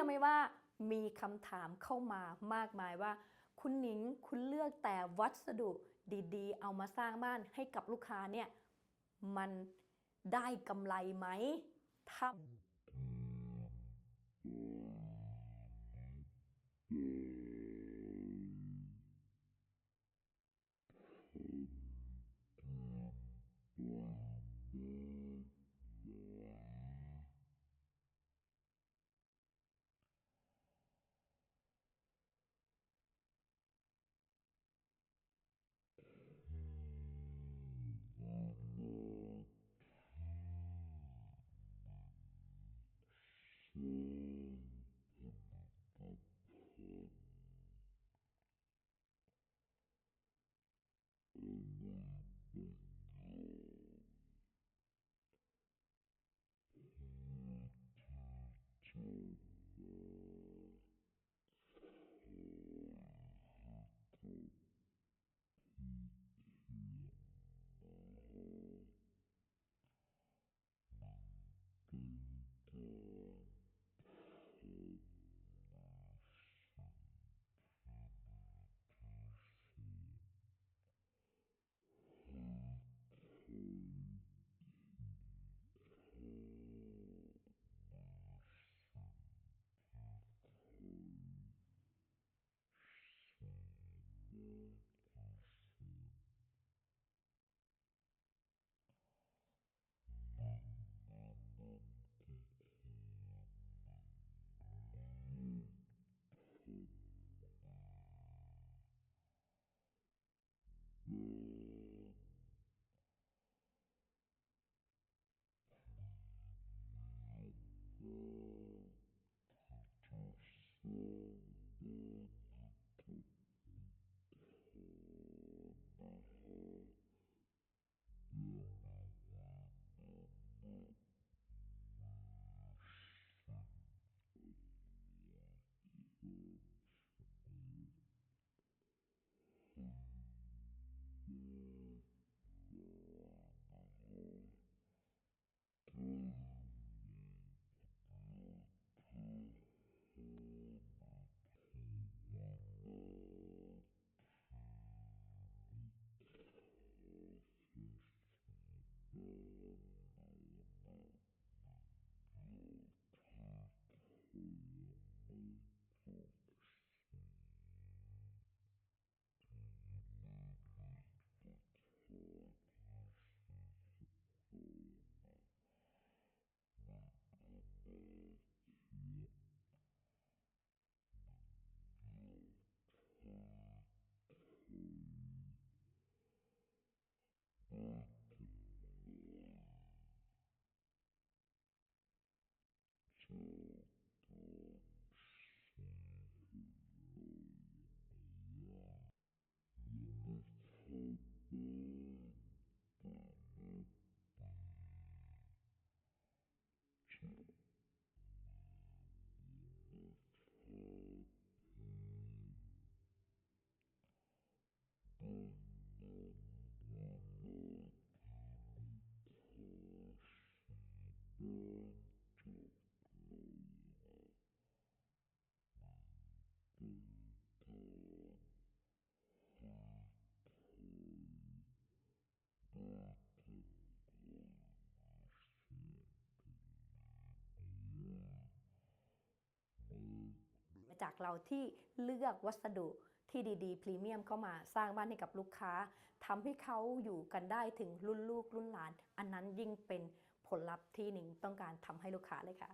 อไหมว่ามีคำถามเข้ามามากมายว่า คุณหนิงคุณเลือกแต่วัสดุดีๆ เอามาสร้างบ้านให้กับลูกค้าเนี่ยมันได้กำไรไหมถ้า จากเราที่เลือกวัสดุที่ดีๆพรีเมียมเข้ามาสร้างบ้านให้กับลูกค้าทำให้เขาอยู่กันได้ถึงรุ่นลูกรุ่นหลาน อันนั้นยิ่งเป็นผลลัพธ์ที่หนิงต้องการทำให้ลูกค้าเลยค่ะ